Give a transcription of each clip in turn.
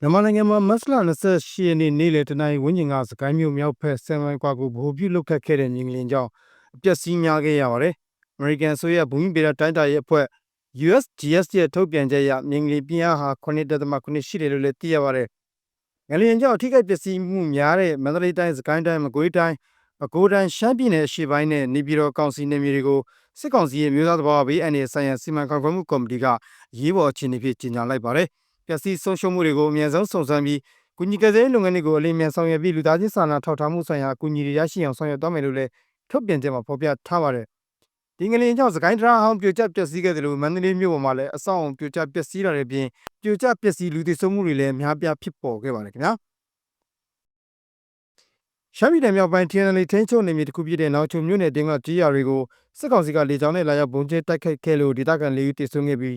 မြန်မာနိုင်ငံမှာမတ်လ28ရက်နေ့နေ့လယ်တနာရီဝန်းကျင်ကစကိုင်းမြို့မြောက်ဘက်ဆယ်မိုင်ကွာကိုဗဟိုပြုလုပ်ခတ်ခဲ့တဲ့မြင်ကလင်ကြောင့်အပျက်စီးများခဲ့ရပါတယ်။ American ဆိုရဘူမိဗေဒတိုင်းတာရဲ့အဖွဲ့ USGS ရဲ့ထုတ်ပြန်ချက်အရမြင်ကလင်ပြင်းအားဟာ9.9ရှိတယ်လို့လည်းသိရပါတယ်။ငလျင်ကြောင့်အထိခိုက်ပျက်စီးမှုများတဲ့မန္တလေးတိုင်းစကိုင်းတိုင်းမကွေးတိုင်းပဲခူးတိုင်းရှမ်းပြည်နယ်အရှေ့ပိုင်းနဲ့နေပြည်တော်ကောင်စီနယ်မြေတွေကိုစစ်ကောင်စီရဲ့မျိုးသားသဘာဝဘေးအန္တရာယ်ဆိုင်ရာစီမံခန့်ခွဲမှုကော်မတီကအရေးပေါ်အခြေအနေဖြင့်ကြီးညာလိုက်ပါတယ်။ ပျက်စီးဆုံးရှုံးမှုတွေကိုအမြန်ဆုံးစုံစမ်းပြီးကုညီကယ်ဆယ်ရေးလုပ်ငန်းတွေကိုအလင်းမြန်ဆောင်ရွက်ပြီးလူသားချင်းစာနာထောက်ထားမှုဆိုင်ရာအကူအညီတွေရရှိအောင်ဆောင်ရွက်သွားမယ်လို့လည်းထုတ်ပြန်ချက်မှာဖော်ပြထားပါတယ်။ဒီငလျင်ကြောင့်စကိုင်းဒရာဟောင်းပြိုကျပျက်စီးခဲ့တယ်လို့မန္တလေးမြို့ပေါ်မှာလည်းအဆောက်အုံပြိုကျပျက်စီးတာတွေပြင်ပြိုကျပျက်စီးလူသေဆုံးမှုတွေလည်းအများပြားဖြစ်ပေါ်ခဲ့ပါတယ်ခင်ဗျာ။ရှမ်းပြည်နယ်မြောက်ပိုင်း TNL ထိန်းချုပ်နေမြေတစ်ခုဖြစ်တဲ့နောက်ချုံမြို့နယ်တင်းကကြီးရွာတွေကိုစစ်ကောင်စီကလေကြောင်းနဲ့လာရောက်ပုံကျဲတိုက်ခိုက်ခဲ့လို့ဒေသခံ၄ဦးသေဆုံးခဲ့ပြီး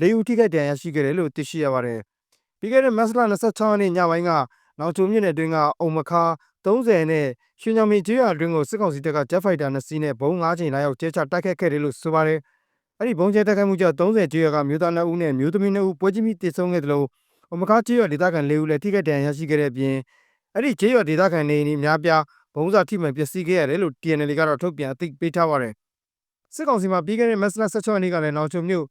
၄ဦးထိခိုက်ဒဏ်ရာရရှိခဲ့တယ်လို့သိရှိရပါတယ်။ပြီးခဲ့တဲ့မတ်လ26ရက်နေ့ညပိုင်းကနောက်ချုံမြို့နယ်တွင်းကအုံမခါ30နဲ့ရွှေညောင်မင်းကြီးရွာတွင်းကိုစစ်ကောင်စီတပ်ကဂျက်ဖိုက်တာ2စီးနဲ့ဘုံ၅ချိန်လာရောက်ကျဲချတိုက်ခိုက်ခဲ့တယ်လို့ဆိုပါတယ်။အဲ့ဒီဘုံကျဲတိုက်ခိုက်မှုကြောင့်30ကျွော်ကမြို့သား2ဦးနဲ့မြို့သမီး2ဦးပွဲချင်းပြီးတေဆုံးခဲ့တယ်လို့အုံမခါကျွော်ဒေသခံ4ဦးလည်းထိခိုက်ဒဏ်ရာရရှိခဲ့တဲ့အပြင်အဲ့ဒီကျွော်ဒေသခံနေအိမ်များပြားဘုံစာထိမှန်ပျက်စီးခဲ့ရတယ်လို့ TNL ကတော့ထုတ်ပြန်အသိပေးထားပါတယ်။စစ်ကောင်စီမှာပြီးခဲ့တဲ့မတ်လ16ရက်နေ့ကလည်းနောက်ချုံမြို့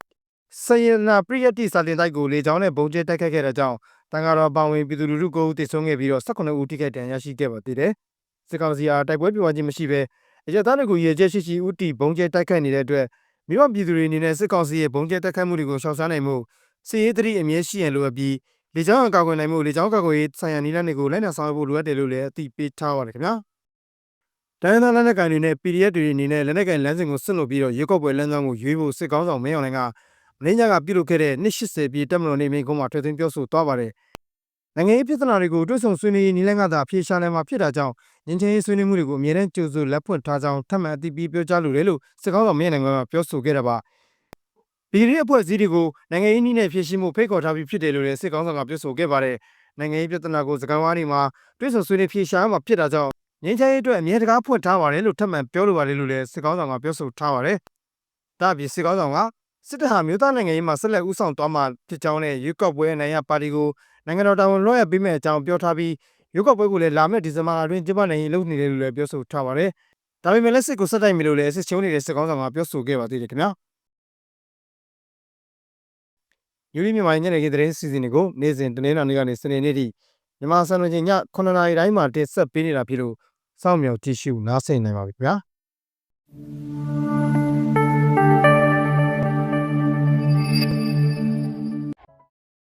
စယနာပရိယတ်တိစာတင်တိုက်ကိုလေကြောင်းနဲ့ဘုံကျဲတိုက်ခိုက်ခဲ့တဲ့ကြောင့်တန်ဃာတော်ပောင်ဝင်ပြည်သူလူထုကိုတည်ဆုံခဲ့ပြီးတော့18ဦးထိခိုက်ဒဏ်ရာရရှိခဲ့ပါသေးတယ်။စစ်ကောင်စီအားတိုက်ပွဲပြပွားခြင်းမရှိဘဲအရသားတွေကိုရည်ကျက်ရှိရှိဥတီဘုံကျဲတိုက်ခိုက်နေတဲ့အတွက်မိဘပြည်သူတွေအနေနဲ့စစ်ကောင်စီရဲ့ဘုံကျဲတိုက်ခိုက်မှုတွေကိုရှောင်ရှားနိုင်မှုစီရေးသတိအမြဲရှိရန်လိုအပ်ပြီးလေကြောင်းအကာအကွယ်နိုင်မှုလေကြောင်းကာကွယ်ရေးဆိုင်ရာနည်းလမ်းတွေကိုလိုက်နာဆောင်ရွက်ဖို့လိုအပ်တယ်လို့လည်းအသိပေးထားပါတယ်ခင်ဗျာ။တိုင်းဒေသလက်နက်ကိုင်တွေနဲ့ PDF တွေအနေနဲ့လက်နက်ကိုင်လမ်းစဉ်ကိုဆွတ်လွတ်ပြီးတော့ရေကော့ပွဲလမ်းကြောင်းကိုရွေးဖို့စစ်ကောင်းဆောင်မင်းအောင်လှိုင်က မင်းညာကပြုလုပ်ခဲ့တဲ့နှစ်80ပြည့်တက်မတော်နေမိကုန်းမှာထွက်သွင်းပြောဆိုသွားပါတယ်။နိုင်ငံရေးပြဿနာတွေကိုတွဲဆုံဆွေးနွေးရေးနည်းလမ်းကသာဖြေရှာနိုင်မှာဖြစ်တာကြောင့်ငင်းချင်းရေးဆွေးနွေးမှုတွေကိုအမြဲတမ်းကြိုးစိုးလက်ဖွင့်ထားကြောင်းထပ်မံအသိပေးပြောကြားလိုတယ်လို့စစ်ကောင်းဆောင်မင်းနိုင်ငံကပြောဆိုခဲ့တာပါ။ပြည်ရေးအဖွဲ့အစည်းတွေကိုနိုင်ငံရေးနည်းနဲ့ဖြေရှင်းမှုဖိတ်ခေါ်ထားပြီးဖြစ်တယ်လို့လည်းစစ်ကောင်းဆောင်ကပြောဆိုခဲ့ပါတယ်။နိုင်ငံရေးပြဿနာကိုစကားဝါးနေမှာတွဲဆုံဆွေးနွေးဖြေရှာမှာဖြစ်တာကြောင့်ငင်းချင်းရေးအတွက်အမြဲတကားဖွင့်ထားပါတယ်လို့ထပ်မံပြောလိုပါတယ်လို့လည်းစစ်ကောင်းဆောင်ကပြောဆိုထားပါတယ်။ဒါ့အပြင်စစ်ကောင်းဆောင်က စစ်တပ်ဟာမြို့သားနိုင်ငံရေးမှာဆက်လက်ဦးဆောင်သွားမှာဖြစ်ကြောင်းနဲ့ရွေးကောက်ပွဲနိုင်ရပါတီကိုနိုင်ငံတော်တာဝန်လွှဲအပ်ပေးမယ့်အကြောင်းပြောထားပြီးရွေးကောက်ပွဲကိုလည်းလာမယ့်ဒီဇင်ဘာလအတွင်းကျင်းပနိုင်ရေးလုပ်နေတယ်လို့လည်းပြောဆိုထားပါတယ်။ဒါပေမဲ့လက်စစ်ကိုဆက်တိုက်မလို့လည်းစစ်ချုံနေတဲ့စစ်ကောင်းဆောင်ကပြောဆိုခဲ့ပါသေးတယ်ခင်ဗျာ။ယူရီမြန်မာညနေခင်းသတင်းစီစဉ်တွေကိုနေ့စဉ်တနင်္လာနေ့ကနေစနေနေ့ထိမြန်မာစံတော်ချိန်ည9:00နာရီတိုင်းမှာတင်ဆက်ပေးနေတာဖြစ်လို့စောင့်မျှော်ကြည့်ရှုနားဆင်နိုင်ပါပြီခင်ဗျာ။